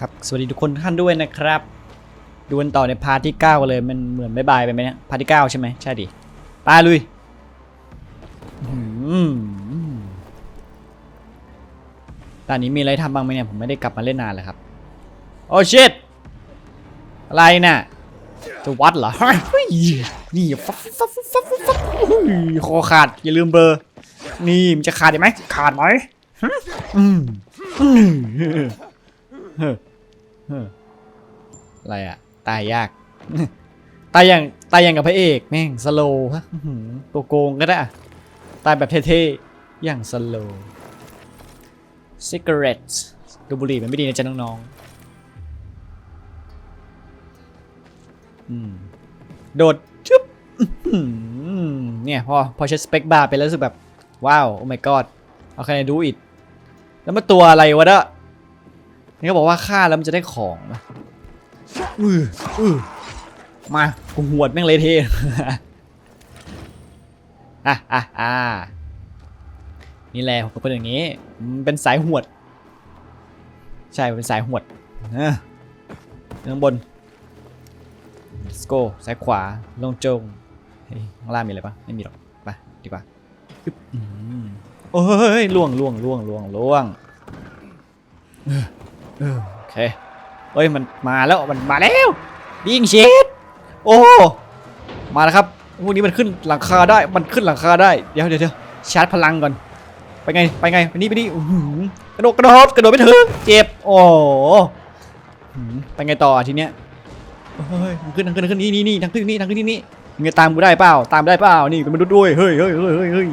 ครับสวัสดีทุกคนท่านด้วยนะครับ ดูกันต่อในพาร์ทที่9กันเลยมันเหมือนบายบายไปไหมเนี่ยพาร์ทที่ 9 ใช่ไหมใช่ดิไปลุยอื้อหือตอนนี้มีอะไรทำบ้างไหมเนี่ยผมไม่ได้กลับมาเล่นนานเลยครับ โอ้ชิตอะไรน่ะจะวัดเหรอเฮ้ยนี่ฟับฟับฟับฟับฟัคอขาดอย่าลืมเบอร์ นี่มันจะขาดได้ไหมขาดไหมอืมอืม อเฮ้อเฮ้ออะไรอะตายยาก ตายอย่างตายอย่างกับพระเอกแม่งสโลว์ฮะอื้อหือตัวโกงก็ได้อะตายแบบเท่ๆ อย่างสโลว์ cigarettes ดูบุหรี่มันไม่ดีนะจ๊ะน้องๆอืมโดดชึบอื้อหือเนี่ยพอพอใช้สเปคบาร์ไปแล้วรู้สึกแบบ ว้าว โอ้ my god เอาใครดูอิดแล้วมันตัวอะไรวะเด้อ นี่เขาบอกว่าฆ่าแล้วมันจะได้ของนะอืออือมากูหวดแม่งเลยเทอะอะอะนี่แหละผมเป็นคนอย่างนี้มันเป็นสายหวด ใช่มันเป็นสายหวดเออข้างบน let's go ซ้ายขวาลงจงเฮ้ยข้างล่างมีอะไรปะไม่มีหรอกไปดีกว่าอึ๊บอืมโอ้ยล่วงล่วงล่วงล่วงล่วงเออเออ โอเคเฮ้ยมันมาแล้วมันมาแล้วบิงเชดโอ้มาแล้วครับพวกนี้มันขึ้นหลังคาได้มันขึ้นหลังคาได้เดี๋ยวเดี๋ยวชาร์จพลังก่อนไปไงไปไงไปนี่ไปนี่กระโดดกระโดดกระโดดไม่ถึงเจ็บโอ้ไปไงต่อทีเนี้ยเฮ้ยขึ้นทางขึ้นทางขึ้นนี่นี่นี่ทางขึ้นนี่ทางขึ้นนี่นี่มึงจะตามกูได้เปล่าตามได้เปล่านี่เป็นมนุษย์ด้วยเฮ้ยเฮ้ยเฮ้ยเฮ้ยเฮ้ย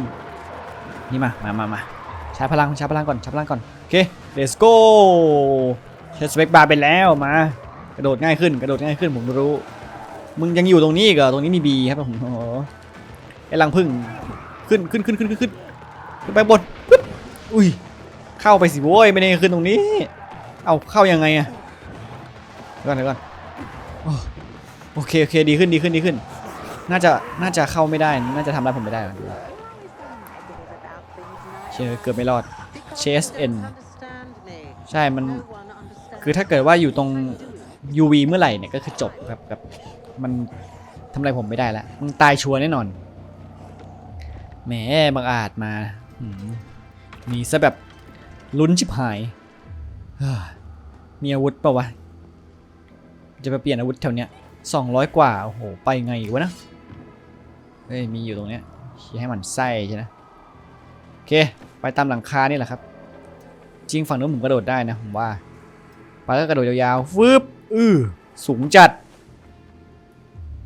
นี่มามามามาชาร์จพลังชาร์จพลังก่อนชาร์จพลังก่อนโอเค let's go ใช้สเปคบาร์ไปแล้วมากระโดดง่ายขึ้นกระโดดง่ายขึ้นผมรู้ มึงยังอยู่ตรงนี้อีกเหรอตรงนี้มีบีครับผมโอ้ไอ้ลังพึ่งขึ้นขึ้นขึ้นขึ้นขึ้นขึ้นขึ้นไปบนปึ๊บอุ้ยเข้าไปสิโว้ยไม่ได้ขึ้นตรงนี้ เอาเข้ายังไงอะเดี๋ยวก่อนเดี๋ยวก่อนโอเคโอเคดีขึ้นดีขึ้นดีขึ้น น่าจะน่าจะเข้าไม่ได้น่าจะทำอะไรผมไม่ได้เชื่อเกือบไม่รอดเชสเอ็น ใช่มันคือถ้าเกิดว่าอยู่ตรง UV เมื่อไหร่เนี่ยก็คือจบครับแบบมันทำอะไรผมไม่ได้แล้วมึงตายชัวร์แน่นอนแหมบังอาจมามีซะแบบลุ้นชิบหายเฮ้ยมีอาวุธปล่าวะ จะไปเปลี่ยนอาวุธแถวเนี้ยสองร้อยกว่า โอ้โห ไปไงวะนะ เฮ้ย มีอยู่ตรงเนี้ยให้มันไส้ใช่ไหมโอเค ไปตามหลังคานี่แหละครับ ริงฝั่งนู้นผมกระโดดได้นะผมว่าไปก็กระโดดยาวๆฟึบอือสูงจัด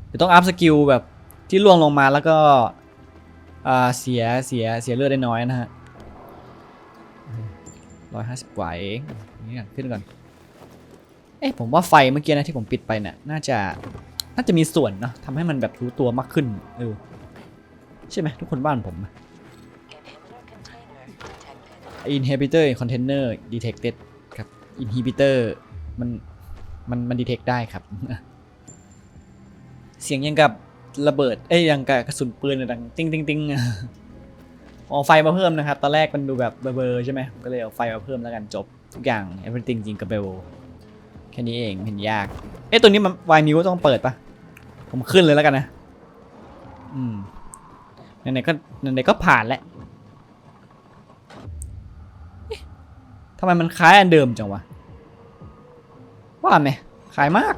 เดี๋ยวต้องอัพสกิลแบบที่ล่วงลงมาแล้วก็เสียเสียเสียเลือดได้น้อยนะฮะร้อยห้าสิบกว่าเองนี่ก่อนขึ้นก่อน เอ๊ะผมว่าไฟเมื่อกี้นะที่ผมปิดไปเนี่ยน่าจะน่าจะมีส่วนเนาะทำให้มันแบบรู้ตัวมากขึ้นเออใช่ไหมทุกคนบ้านผม inhibitor container detected ครับ inhibitor มันมันมัน detect ได้ครับ เสียงยังกับระเบิด เอ้ยยังกับกระสุนปืนอะดังติ้งติ้งติ้งเอาไฟมาเพิ่มนะครับ ตอนแรกมันดูแบบเบลอๆใช่ไหมก็เลยเอาไฟมาเพิ่มแล้วกันจบ ทุกอย่าง everything จริงกับเบลแค่นี้เองเห็นยาก เอ๊ะตัวนี้มันวายมิวต้องเปิดปะผมขึ้นเลยแล้วกันนะ อืมไหนๆก็ไหนๆก็ผ่านแล้ว ทำไมมันคล้ายอันเดิมจังวะ ว่าไหมคล้ายมาก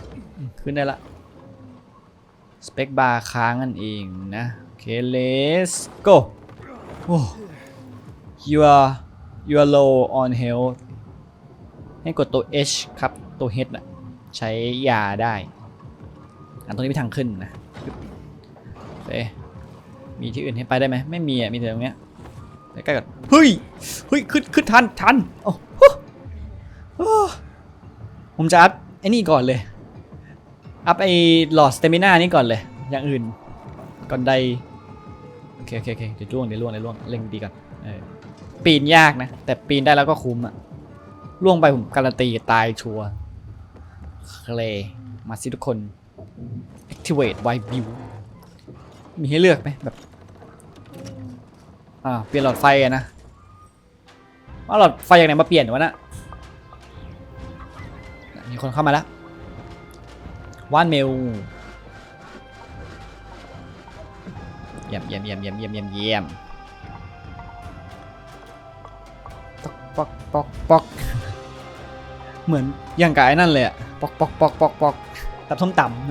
ขึ้นได้ละ สเปคบาร์ค้างนั่นเองนะ โอเค let's go โอ้ you are you are low on health ให้กดตัว H ครับ ตัว H น่ะใช้ยาได้ อันตรงนี้เป็นทางขึ้นนะโอเคมีที่อื่นให้ไปได้ไหมไม่มีอะ มีแต่ตรงเนี้ยใกล้ๆกันเฮ้ย เฮ้ย ขึ้น ขึ้นทัน ทัน โอ้ ผมจะอัพไอ้นี่ก่อนเลย อัพไอ้หลอดสเตมิน่านี่ก่อนเลย อย่างอื่น ก่อนใด โอเคโอเคโอเคเดี๋ยวล่วงเดี๋ยวล่วงเดี๋ยวล่วงเล็งดีก่อนเออปีนยากนะ แต่ปีนได้แล้วก็คุ้มอะล่วงไปผมการันตีตายชัวร์เคลมาสิทุกคน activate white view มีให้เลือกไหมแบบ อ่า เปลี่ยนหลอดไฟอะนะว่าหลอดไฟอย่างไหนมาเปลี่ยนวะน่ะ คนเข้ามาแล้วว่านเมลเยี่ยมเยี่ยมเยี่ยมเยี่ยมเยี่ยมเยี่ยมเยี่ยมปอกปอกปอกปอกเหมือนอย่างกับไอ้นั่นเลยอะปอกปอกปอกปอกปอกตับส้มตำ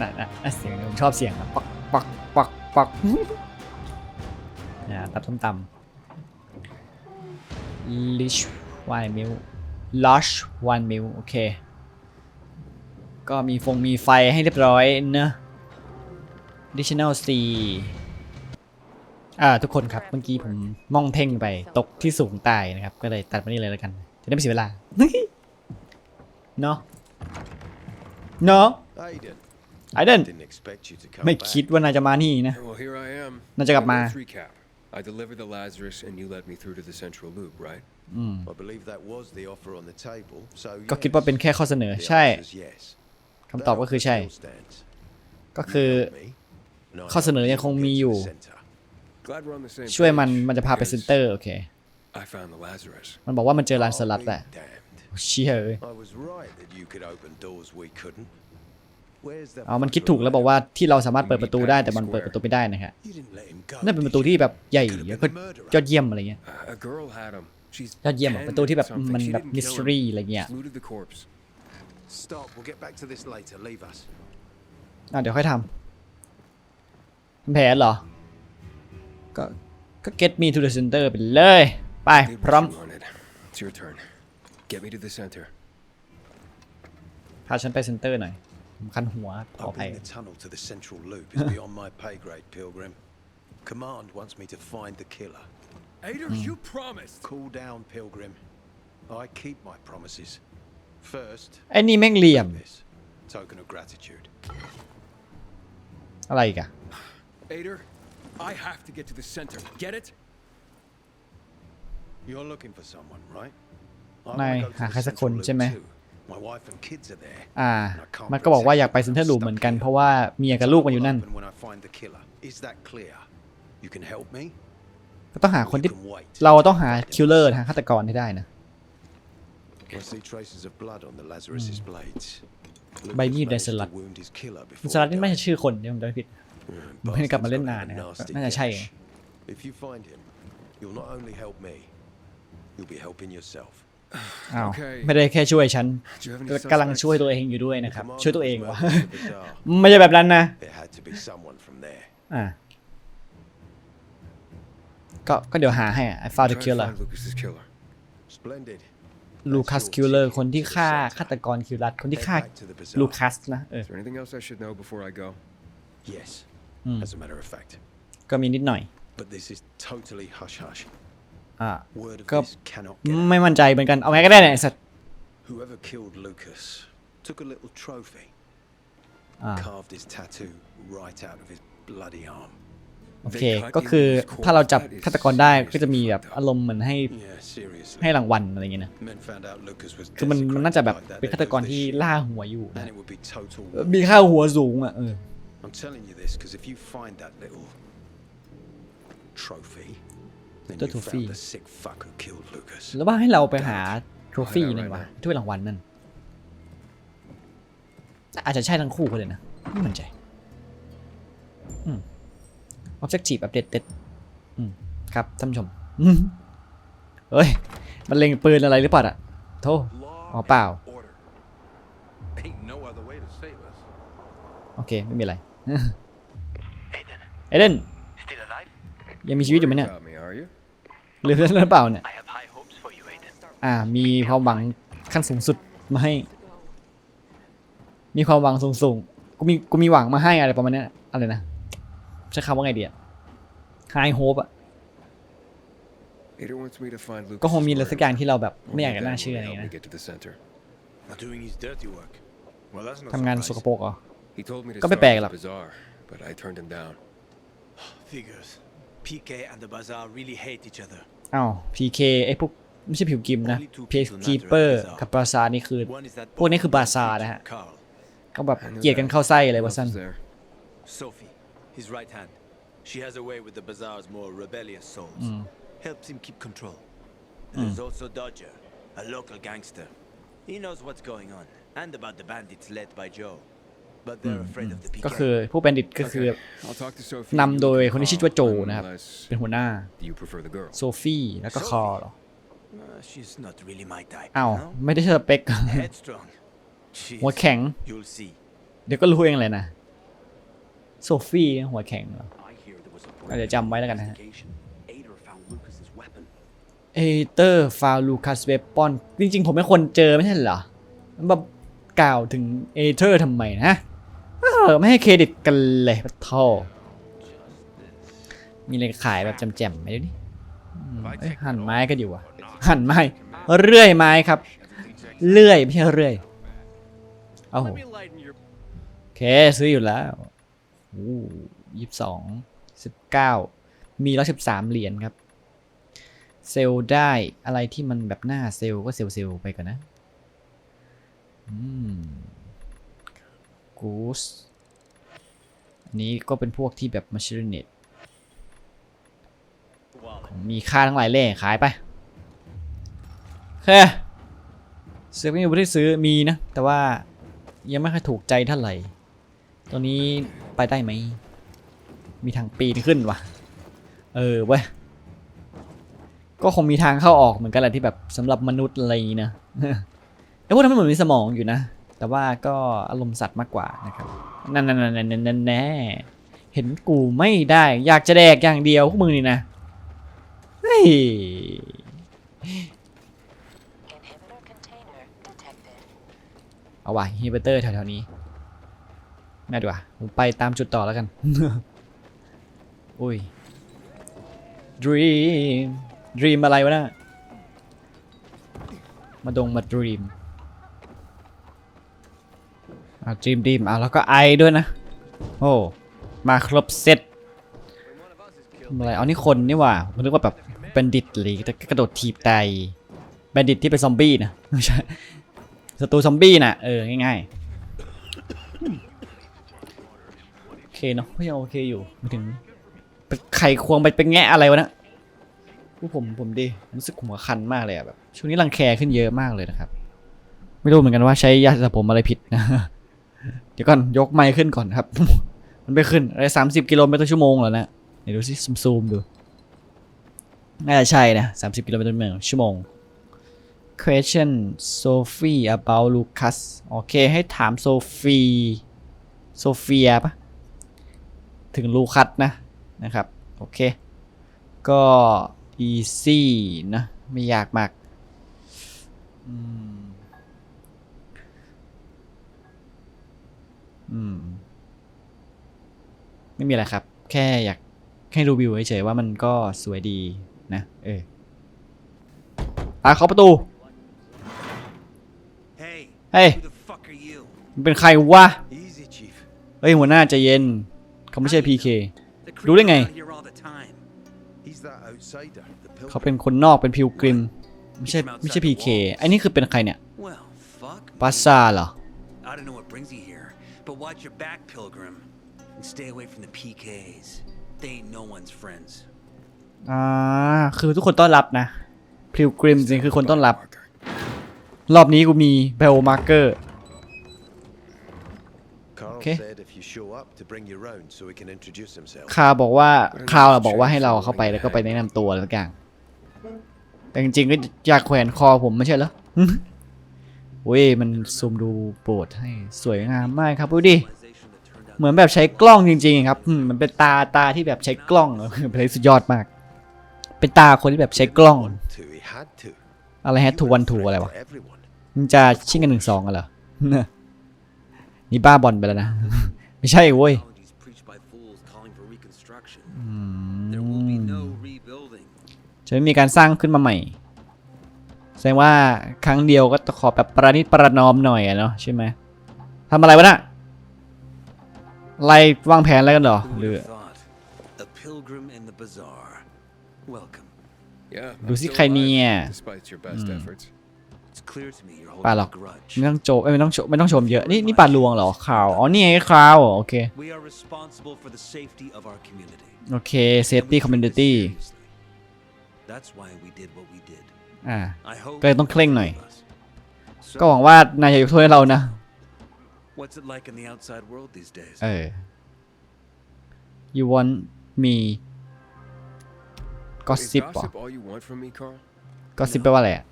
น่ะน่ะน่ะเสียงผมชอบเสียงปอกปอกปอกปอกนะตับส้มตำ lish one mil lush one mil โอเค ก็มีฟงมีไฟให้เรียบร้อยเนอะ additional C อ่าทุกคนครับเมื่อกี้ผมมองเพ่งไปตกที่สูงตายนะครับ ก็เลยตัดมานี่เลยแล้วกัน จะได้ไม่เสียเวลา เนาะเนาะ Aiden, ไอเดน didn't expect you to come ไม่ back. คิดว่านายจะมานี่นะ Well, here I am. Nó cho gặp So mà. let's recap. I delivered the Lazarus, and you led me through to the central loop, right? อืม I believe that was the offer on the table, so ก็คิดว่าเป็นแค่ข้อเสนอ yes, the ใช่ answer's yes. คำตอบก็คือใช่ That offer still stands. ก็คือ You helped me, and I ข้อเสนอ helped ยัง you คง get มี to อยู่ the center. Glad we're on the same ช่วยมัน page, มันจะพาไป because เซนเตอร์โอเค I found the Lazarus. มันบอกว่ามันเจอลานสลัด I'll แหละ be damned. เชี่ยเอ้ย I was right that you could open doors we couldn't. Where's the อ๋อมันคิดถูกแล้วบอกว่าที่เราสามารถเปิดประตูได้แต่มันเปิดประตูไม่ได้นะฮะ You didn't let him go. นั่นเป็นประ did ตู you? ที่แบบใหญ่ Could have แล้ว been ก็ the murderer. ยอดเยี่ยมอะไรเงี้ย Uh, a girl had him. She's ยอดเยี่ยมอะ10ประตูที่แบบ something. มัน She แบบ didn't มิ kill ส him. ทรีอะไรเงี้ย Just looted the corpse. Stop. We'll get back to this later. Leave us. อะเดี๋ยวค่อยทำทำแผนเหรอ ก็ก็ get me to the center ไปเลย ไป Did พร้อม what you wanted. It's your turn. Get me to the center. พาฉันไปเซ็นเตอร์หน่อยผมคันหัวขอ I อภัย believe the tunnel to the central loop is beyond my pay grade, Pilgrim. Command wants me to find the killer. Ader, you promised. Cool down, Pilgrim. I keep my promises. First, ไอ้นี่แม่งเหลี่ยม this token of gratitude. อะไรอีกอะ Ader, I have to get to the center. Get it? You're looking for someone, right? I นาย wanna go to หา the ใครสักคน central ใช่ไหม loop too. My wife and kids are there. อ่า and I can't มันก็บอกว่าอยากไป protect เซ็นเตอร์ลูป them เหมือนกัน stuck เพราะว่าเมียกับลูกมันอยู่นั่น Tunnel will open when I find the killer. Is that clear? You can help me? ก็ต้องหาคน You ที่ can wait. เราต้องหาคิลเลอร์ทางฆาตกรให้ได้นะ I see traces of blood on the Lazarus's blades. ใบมีด Lucas ใน managed สลัด to wound his killer มัน before สลัด he นี่ไม่ใช่ died. ชื่อคนเนี่ยผมจำไม่ผิด Mm, ผมไม่ได้กลับมา bastard's เล่น got นาน a นะครับ nasty น่าจะใช่ gash. If you find him, you'll not only help me, you'll be helping yourself. อ้าวโอเคไม่ได้แค่ช่วยฉัน Do you have any กำลัง suspects? ช่วยตัวเองอยู่ด้วยนะครับ Commander ช่วยตัวเอง was วะ murdered in the bazaar. ไม่ใช่แบบนั้นนะ It had to be someone from there. อ่า ก็ก็เดี๋ยวหาให้อะ I found the Try to killer find Lucas's killer. Splendid. ลูคัสคิลเลอร์คนที่ฆ่าฆาตกรคิวรัสคนที่ Head ฆ่า back to the ลู bazaar. คัสนะเออ Is there anything else I should know before I go? Yes, Mm. as a matter of fact. ก็มีนิดหน่อย But this is totally hush hush. อ่า Word of Go- this cannot get out. ไม่มั่นใจเหมือนกัน เอาไงก็ได้เนี่ยไอ้สัตว์ Whoever killed Lucas took a little trophy, อ่า carved his tattoo right out of his bloody arm. โอเค ก็คือถ้าเราจับฆาตกรได้ก็จะมีแบบอารมณ์เหมือนให้ Yeah, seriously. ให้รางวัลอะไรอย่างเงี้ยนะ Men found out Lucas was คือมันมันน่าจะแบบ desecrated like that, เป็นฆา they'd ตกร lose ที่ their shit. ล่าหัวอยู่นะ And it would be total เออ war. มีค่าหัวสูงอะเออ I'm telling you this because if you find that little trophy, then The you trophy. found the sick fuck who killed Lucas. แล้วว่าให้เราไปหาโทรฟี่นั่นวะถ้วยรางวัลนั่น อาจจะใช่ทั้งคู่ก็เลยนะไม่มั่นใจ อืม objective updated อืมครับท่านผู้ชมอืมเฮ้ย มันเล็งปืนอะไรหรือเปล่าอะโทษ Law Oh, bow. and order. Ain't no other way to save us. โอเค ไม่มีอะไร Aiden, เอเดน still alive? ยังมีชีวิตอยู่ไหม Worried เนี่ย about me, are you? หรือหรือเปล่าเนี่ย I have high hopes for you, Aiden. อ่า มีความหวังขั้นสูงสุดมาให้ มีความหวังสูงสูงๆกูมี กูมีหวังมาให้อะไรประมาณเนี้ยอะไรนะ ใช้คำว่าไงดีอะ high hope อะ Ader wants me to find Lucas. ก็คงมีอะไรสักอย่างที่เราแบบไม่อยาก Only จะน่า that เชื่อ will อะไรอย่าง help เงี้ย me นะ get to the center. Doing his dirty work. Well, that's not ทำงานส surprising. กปรกเหรอ He told me to Có start biết bè with lắm. the bazaar, but I turned him down. Figures. PK and the bazaar really hate each other. อ้าว PK ไอ้พวกไม่ใช่ผิวกิมนะ Only two people Peacekeeper matter at Bazaar. กับบราซานี่คือ One is that พวกนี้ boy คือบาซา Peter นะฮะ Carl. เขาแบบ I knew เกลียดกัน that. เข้าไส้เลย Who ว่า else สั้น is there? Sophie, his right hand. She has a way with the bazaar's more rebellious souls. Helps him keep control. And There's also Dodger, A local gangster. He knows what's going on and about the bandits led by Joe. But they're afraid of the ก็ PK. คือผู้เป็นดิตก็คือ I'll talk to Sophie. นำโดย You คนที่ชื่อ call ว่าโจนะครับ unless เป็นหัวหน้า you prefer the girl. โซฟี่แล้วก็คอเหรอ Uh, she's not really my type. อ้าว no? ไม่ได้เธอเป็ก Headstrong. หัว She's, แข็ง you'll see. เดี๋ยวก็รู้เองเลยนะ โซฟี่หัวแข็งเหรอ I hear there was a อะเดี๋ยวจำไว้แล้วกันนะฮะเอเตอร์ฟาลูคัสเวปอนจริงๆ ผมไม่ควรเจอไม่ใช่เหรอมันแบบกล่าวถึงเอเตอร์ทำไมนะเออไม่ให้เครดิตกันเลยปะโทมีอะไรขายแบบแจ่มๆไหมดูดิเอ้ยหั่นไม้ก็ดีว่ะ หั่นไม้ เรื่อยไม้ครับเลื่อยไม่ใช่เรื่อยเอ้า Let me lighten your โอเค ซื้ออยู่แล้ว ยี่สิบสองสิบเก้ามีร้อยสิบสามเหรียญครับ เซลได้อะไรที่มันแบบหน้าเซลก็เซลเซลไปก่อนนะอืมกูสอันนี้ก็เป็นพวกที่แบบมาชิรเนตมีค่าทั้งหลายเล่ขายไปโอเคซื้อไม่มีวุฒิซื้อมีนะ แต่ว่ายังไม่ค่อยถูกใจเท่าไหร่ ตัวนี้ไปได้ไหม มีทางปีนขึ้นวะเออเว้ย ก็คงมีทางเข้าออกเหมือนกันแหละที่แบบสำหรับมนุษย์อะไรอย่างนี้นะไอ้พวกนั้นมันเหมือนมีสมองอยู่นะ แต่ว่าก็อารมณ์สัตว์มากกว่านะครับ นั่นนั่นนั่นนั่นนั่นแน่เห็นกูไม่ได้ อยากจะแดกอย่างเดียวพวกมึงนี่นะ เฮ้ยเอาว่ะฮีเบเตอร์แถวๆนี้ น่าดีกว่าผมไปตามจุดต่อแล้วกัน อุ้ย dream dream อะไรวะน่ะมาดงมา dream อ่า dream dream อะแล้วก็ไอด้วยนะ โอ้ มาครบเซตทำอะไรเอานี่คนนี่ว่าผมนึกว่าแบบเป็นดิตหรือกระโดดถีบไตแบนดิตที่เป็นซอมบี้นะไม่ใช่ศัตรูซอมบี้น่ะเออ ง่ายๆ เคเนาะก็ยังโอเคอยู่ไม่ถึงไปไข่ควงไปไปแงะอะไรวะนะผู้ผมผมดีรู้สึกหัวคันมากเลยอะแบบช่วงนี้รังแคขึ้นเยอะมากเลยนะครับ ไม่รู้เหมือนกันว่าใช้ยาสระผมอะไรผิดนะเดี๋ยวก่อนยกไมค์ขึ้นก่อนครับ มันไม่ขึ้นอะไรสามสิบกิโลเมตรต่อชั่วโมงเหรอนะเดี๋ยวดูสิซูมดูน่าจะใช่นะสามสิบกิโลเมตรต่อชั่วโมง question Sophie about Lucas โอเคให้ถามโซฟีโซเฟียปะ ถึงลูคัสนะนะครับ โอเค ก็ easy นะ ไม่ยากมากอืมอืม ไม่มีอะไรครับ แค่อยากให้รีวิวเฉยๆว่ามันก็สวยดีนะ เออปาเข้าประตู Hey, Hey. who the fuck are you? มันเป็นใครวะ Easy, Chief. เฮ้ย หัวหน้าใจเย็น เขาไม่ใช่ PK The Đúng đấy creep ngay. out here all the time. He's that outsider, the เขา pilgrim. เป็นคนนอกเป็นพิวกริม ไม่ใช่ไม่ใช่ PK ไอ้นี่คือเป็นใครเนี่ย Well, fuck. ปา me. ซาเหรอ I don't know what brings you here, but watch your back, Pilgrim. And stay away from the PKs. They ain't no one's friends. อ่า คือทุกคนต้อนรับนะพิวกริมจริงคือคนต้อนรับ รอบนี้กูมีเบลมาร์เกอร์ Carl Okay. said if คาวบอกว่าคาวบอกว่าให้เราเข้าไปแล้วก็ไปแนะนำตัวอะไรสักอย่างแต่จริงๆก็อยากแขวนคอผมไม่ใช่เหรอเว้ยมันซูมดูโปรดให้สวยงามมากครับดูดิ Civilization that turned out เหมือนแบบใช้กล้องจริง ๆ ครับอืมมันเป็นตาตาที่แบบใช้กล้องเป็นอะไรสุดยอดมาก เป็นตาคนที่แบบใช้กล้อง Want to, he had to. อะไรแฮ He ททู were วัน a ทู threat อะไร to วะ everyone. มึงจะชิงกันหนึ่งสองกันเหรอนี่บ้าบอลไปแล้วนะ ไม่ใช่เว้ย Ideologies preached by fools calling for reconstruction. อื There will be ม no rebuilding. จะไม่มีการสร้างขึ้นมาใหม่ แสดงว่าครั้งเดียวก็ขอแบบประนิดประนอมหน่อยอะเนาะใช่ไหมทำอะไรวะน่ะไล่วางแผนอะไรกันเหรอ Who หรือ would have thought? A pilgrim in the bazaar. Welcome. Yeah. ดู I'm สิ still ใครเนี่ย ปลา holding หรอก a grudge. ไม่ต้องโจเอ้ยไม่ต้องโชไม่ต้องชมเยอะนี่นี่ปลาลวงเหรอข่าวอ๋อนี่ไงข่าวโอเค We are responsible for the safety of our community. โอเค safety And we treat this community seriously. That's why we did what we did. อ่า I hope ก็เลยต้องเคร่งหน่อย us. So, ก็หวังว่านายจะยกโทษให้เรานะ what's it like in the outside world these days? เออ you want me Is gossip เหรอ gossip all you want from me, Carl? gossip แปลว่าอะไรอะ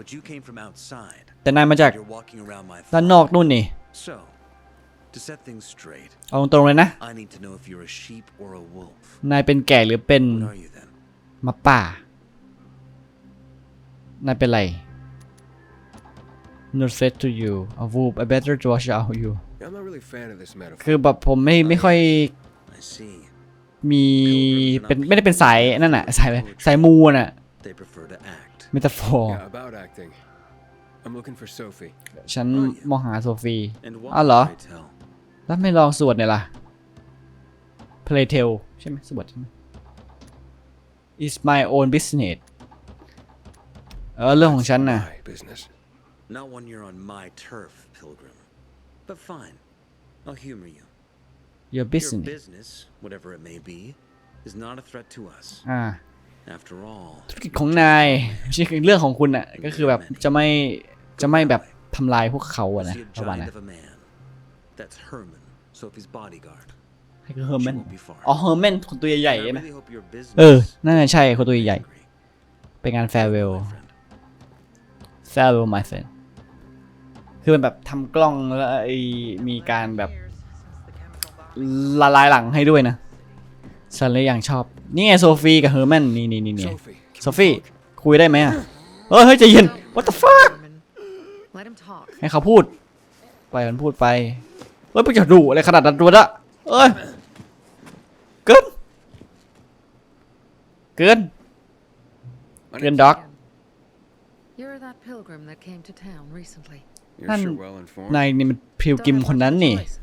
But you came from outside. แต่นายมาจาก You're walking around my ด้าน farm. นอกนู่นนี่ So, to set things straight, เอาตรงๆเลยนะ I need to know if you're a sheep or a wolf. นายเป็นแก่หรือเป็น What are you then? หมาป่า นายเป็นไร No threat to you a wolf I better to watch out you I'm not really a fan of this metaphor. คือแบบผมไม่ไม่ค่อย I see. มีเป็นไม่ได้เป็นสายนั่นน่ะสายสายมูน่ะ They prefer to act. เมตาฟอร์ Yeah, about acting. I'm looking for Sophie. ฉันมองหาโซฟี And why, อ้าวเหรอ pray tell? แล้วไม่ลองสวดหน่อยล่ะ Playtale ใช่ไหมสวดใช่ไหม It's my own business เออ เรื่องของฉันน่ะ My business. Not when you're on my turf, Pilgrim. But fine. I'll humor you. your Your business business, whatever it may be, is not a threat to us. อ่า After all, ธุรกิจของนายไม่ใช่เรื่องของคุณน่ะก็คือแบบจะไม่จะไม่แบบทำลายพวกเขา I อะนะ see a ประมาณ giant นั้น of a man. That's Herman, Sophie's bodyguard. ให้คือเฮอร์แมน She won't be far. อ๋อเฮอร์แมนคนตัวใหญ่ And ๆ I ใช่ไหม really hope your เออ business น่าจะใช่คนตัวใหญ่ angry. ๆไปงาน farewell My friend. farewell my friend คือมันแบบทำกล้องแล้วไอ้มีการแบบละลายหลังให้ด้วยนะ ฉันเลยอย่างชอบ นี่ไงโซฟีกับเฮอร์แมนนี่นี่นี่นี่ Sophie. can โซ we ฟี talk? คุยได้ไหมอะเฮ้ยเฮ้ยใจเย็น what the fuck Let him talk. ให้เขาพูด ไปมันพูดไป เฮ้ยมึงจะดุอะไรขนาดนั้นตัวละเอ้ย เกิน เกิน My เกิน name's- ด็อก You're that pilgrim that came to town recently. You're Nan- sure well informed. นายนี่มันพิวกิม Don't have คนนั้น much of a นี่ choice.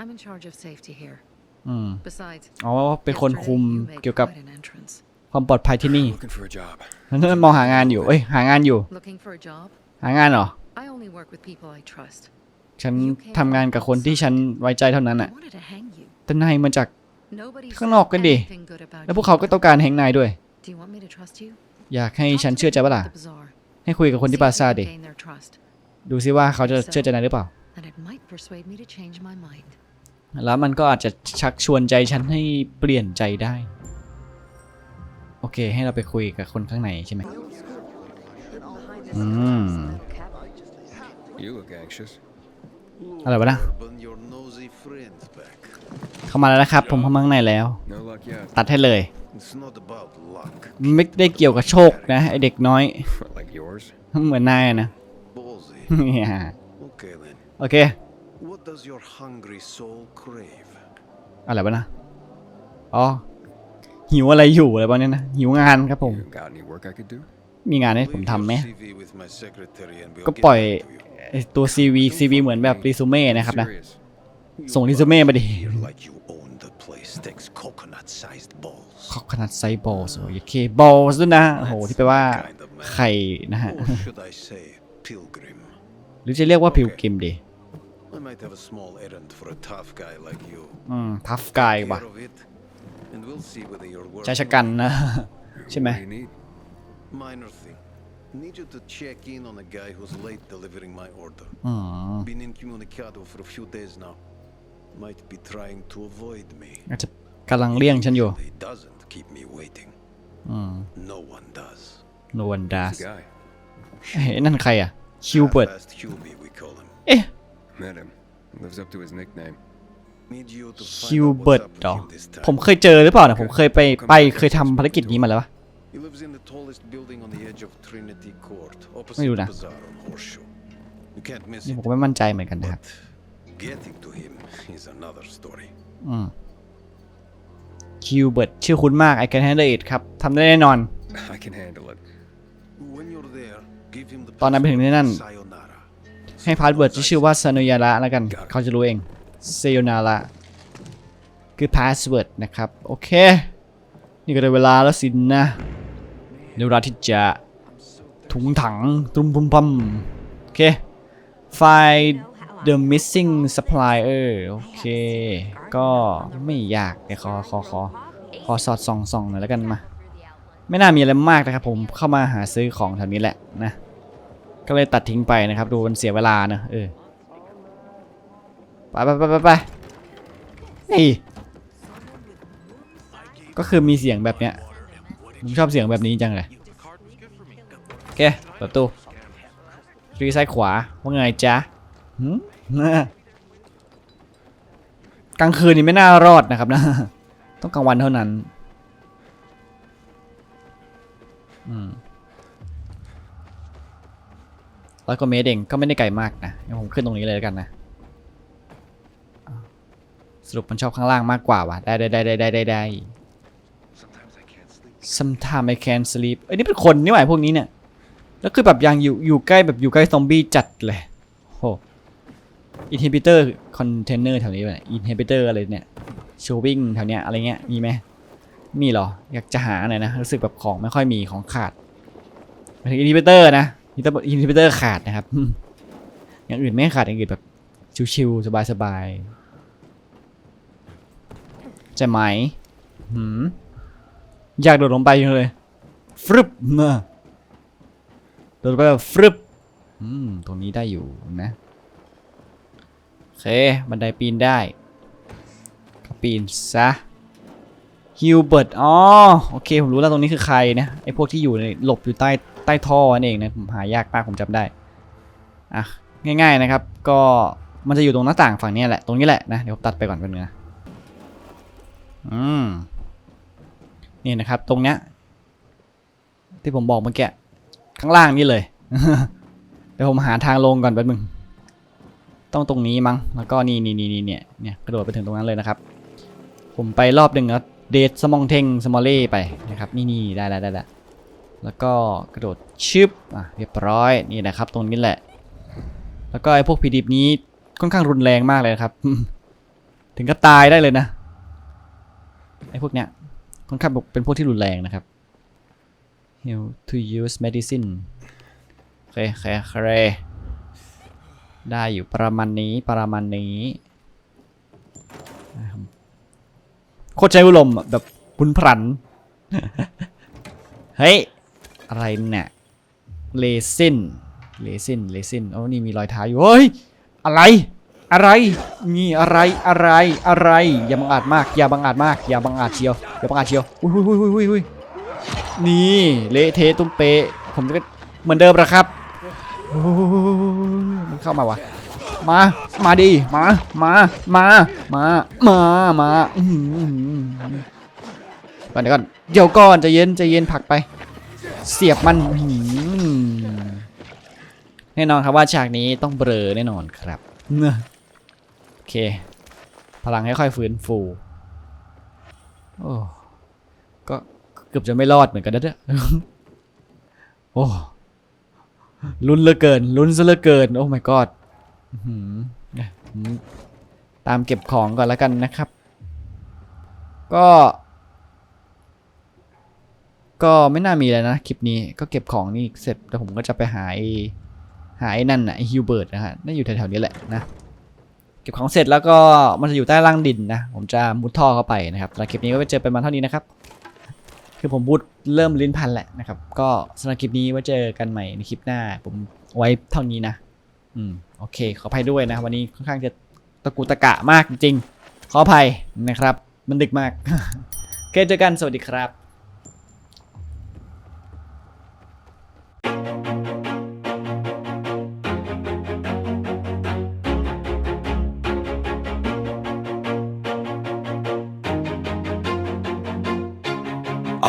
I'm in charge of safety here. อืม Besides, อ๋อเป็นคนคุม yesterday you made เกี่ยวกับ quite an entrance. ความปลอดภัยที่นี่ Looking for a job. นั่นมองหางานอยู่ เอ้ย หางานอยู่ Looking for a job? หางานเหรอ I only work with people I trust. ฉันทำงานกับคนที่ฉันไว้ใจเท่านั้น I อะ wanted to hang you. แต่นายมาจาก Nobody ข้าง said นอกก็ดิ anything good about แล้วพวก you. เขาก็ต้องการแฮงนายด้วย Do you want me to trust you? อยากให้ Talk ฉัน to เชื่อใจ the ปะล่ะ people at the bazaar. ให้คุยกับคนที่ See ปรา if you ซาท can ดิ gain their trust. ดูซิว่าเขาจะเชื่อใจนายหรือเปล่า And it might persuade me to change my mind. แล้วมันก็อาจจะชักชวนใจฉันให้เปลี่ยนใจได้ โอเค ให้เราไปคุยกับคนข้างในใช่ไหมอืม You look anxious. อะไรวะนะ Urban, your nosy friend back. เข้ามาแล้วนะครับ ผมเข้ามาข้างในแล้ว No luck yet. ตัดให้เลย It's not about luck. ไม่ได้เกี่ยวกับโชคนะไอเด็กน้อย like yours. เหมือนนายอะนะ Ballsy. เนี่ย okay then. โอเค What does your hungry soul crave? อะไรวะนะ อ๋อ หิวอะไรอยู่อะไรประมาณนี้นะ หิวงานครับผม You got any work I could do? มีงานให้ผม Leave ทำไหม your CV with my secretary and we'll ก็ get ปล่อย back to you. ไอ้ตัว CV CV เหมือนแบบรีซูเม่นะครับนะ Serious. ส่งรีซูเม่มาดิ Here like you own the place. Takes coconut-sized balls. ขอบขนาดไซบอลส์โอ้ยเคบอลส์ด้วยนะ โอ้โห ที่แปลว่าไข่นะฮะ Or should I say pilgrim? หรือจะเรียกว่าพิวกิมดี I might have a small errand for a tough guy like you. อืมทัฟกาย Care ว่ะ of it, and we'll see whether you're worth ใจชะกันนะ ใช่ไหม What do you need? Minor thing. Need you to check in on a guy who's late delivering my order. อืม Been incommunicado for a few days now. Might be trying to avoid me. อาจจะกำลังเลี่ยงฉันอยู่ He doesn't keep me waiting. อืม No one does. โนวันดัส The guy. เฮ้ยนั่นใครอะ คิวเบิร์ต Half-assed Hubie, we call him. เอ๊ะ Met him. Lives up to his nickname. Need you to คิ find ว out เบิร์ what's ต up เหรอ with him this time. ผมเคยเจอหรือเปล่านะผมเคยไปไปเคยทำภารกิจนี้มาแล้ววะ He lives in the tallest building on the edge of Trinity Court, opposite ไม่รู้ the นะ bazaar on Horseshoe. You can't miss นี่ it. ผมก็ไม่มั่นใจเหมือนกันนะครับ But getting to him is another story. อืมคิวเบิร์ตชื่อคุ้นมาก I can handle it ครับทำได้แน่นอน I can handle it. When you're there, give him the ตอนนั้นไปถึงที่นั่น sayonara. ให้พาสเวิร์ดที่ชื่อว่าซานุยาระแล้วกัน เขาจะรู้เองเซโยนาระคือพาสเวิร์ดนะครับ โอเค นี่ก็ได้เวลาแล้วสินะในเวลาที่จะถุงถังตุ้มพุมพัมโอเค find the missing supplier โอเค ก็ไม่ยากเดี๋ยวขอขอขอขอสอดส่องส่องหน่อยแล้วกันมา ไม่น่ามีอะไรมากนะครับผมเข้ามาหาซื้อของแถวนี้แหละนะ ก็เลยตัดทิ้งไปนะครับ ดูมันเสียเวลานะเออไปไปไปไปไปนี่ก็คือมีเสียงแบบเนี้ยผมชอบเสียงแบบนี้จังเลยโอเคเปิดประตูรีซ้ายขวาว่าไงจ๊ะหืมกลางคืนนี่ไม่น่ารอดนะครับนะ ต้องกลางวันเท่านั้น อืม ร้อยกว่าเมตรเองก็ไม่ได้ไกลมากนะงั้นผมขึ้นตรงนี้เลยแล้วกันนะ สรุปมันชอบข้างล่างมากกว่าวะได้ได้ได้ได้ได้ได้ได้ sometimes I can't sleep เอ้ยนี่เป็นคนนี่หว่าพวกนี้เนี่ย แล้วคือแบบยังอยู่อยู่ใกล้แบบอยู่ใกล้ซอมบี้จัดเลยโหอินเฮิบิเตอร์คอนเทนเนอร์แถวนี้แบบอินเฮิบิเตอร์อะไรเนี่ยชูวิ่งแถวเนี้ยอะไรเงี้ยมีไหมมีหรอ อยากจะหาหน่อยนะ รู้สึกแบบของไม่ค่อยมีของขาดมายถึงอินฮิบิเตอร์นะ อินฮิบิเตอร์ขาดนะครับ อย่างอื่นไม่ขาดอย่างอื่นแบบชิวๆสบายๆใช่ไหมหืมอยากโดดลงไปจังเลยฟรึบมาโดดไปแบบฟรึบอืมตรงนี้ได้อยู่นะโอเคบันไดปีนได้ปีนซะฮิวเบิร์ตอ๋อโอเค ผมรู้แล้วตรงนี้คือใครนะไอพวกที่อยู่ในหลบอยู่ใต้ ใต้ท่อนั่นเองนะผมหายากมากผมจำได้อะง่าย ๆนะครับ ก็มันจะอยู่ตรงหน้าต่างฝั่งนี้แหละตรงนี้แหละนะเดี๋ยวผมตัดไปก่อนเป็นงนะอืมนี่นะครับ ตรงเนี้ยที่ผมบอกเมื่อกี้ข้างล่างนี่เลยเดี๋ยวผมหาทางลงก่อนแป๊บนึงต้องตรงนี้มั้งแล้วก็นี่นี่นี่นี่เนี่ยเนี่ยกระโดดไปถึงตรงนั้นเลยนะครับ ผมไปรอบหนึ่งแล้วเดทสมองเทงสมอลเล่ไปนะครับ นี่นี่ได้แล้วได้แล้ว แล้วก็กระโดดชึบอะเรียบร้อยนี่นะครับตรงนี้แหละ แล้วก็ไอ้พวกผีดิบนี้ค่อนข้างรุนแรงมากเลยครับ ถึงก็ตายได้เลยนะไอ้พวกเนี้ยค่อนข้างเป็นพวกที่รุนแรงนะครับ heal to use medicine โอเคโอเคโอเคได้อยู่ประมาณนี้ประมาณนี้โคตรใช้อุลมแบบพุนพรัน เฮ้ย อะไรเนี่ยเลซินเลซินเลซินโอ้นี่มีรอยเท้าอยู่เฮ้ยอะไร อะไรมีอะไรอะไรอะไร อย่าบังอาจมาก อย่าบังอาจมาก อย่าบังอาจเชียวอย่าบังอาจเชียวอุ้ยอุ้ยอุ้ยอุ้ยอุ้ยนี่เละเทะตุ้มเปะผมก็เหมือนเดิมละครับโอ้ยมันเข้ามาวะมา มาดิ มา มา มา มา มา มาก่อนเดี๋ยวก่อน เดี๋ยวก่อนใจะเย็นใจะเย็นผลักไป เสียบมันแน่นอนครับว่าฉากนี้ต้องเบลอแน่นอนครับเนอะโอเค พลังค่อยๆฟื้นฟูโอ้ก็เกือบจะไม่รอดเหมือนกันนะเนี่ยโอ้ลุ้นเหลือเกินลุ้นซะเหลือเกิน โอ้ my god อื้อหือเนี่ยผมตามเก็บของก่อนแล้วกันนะครับ ก็ ก็ไม่น่ามีแล้วนะคลิปนี้ก็เก็บของนี่เสร็จแล้วผมก็จะไปหาไอ้หาไอ้นั่นนะไอ้ฮิวเบิร์ตนะฮะน่าอยู่แถวๆนี้แหละนะเก็บของเสร็จแล้วก็มันจะอยู่ใต้ล่างดินนะผมจะมุดท่อเข้าไปนะครับสำหรับคลิปนี้ก็ไปเจอไปมาเท่านี้นะครับคือผมพูดเริ่มลิ้นพันแหละนะครับ ก็สำหรับคลิปนี้ไว้เจอกันใหม่ในคลิปหน้า ผมไว้เท่านี้นะ อืมโอเค ขออภัยด้วยนะ วันนี้ค่อนข้างจะตะกุตะกะมากจริง ขออภัยนะครับ มันดึกมากโอเคเจอกันสวัสดีครับ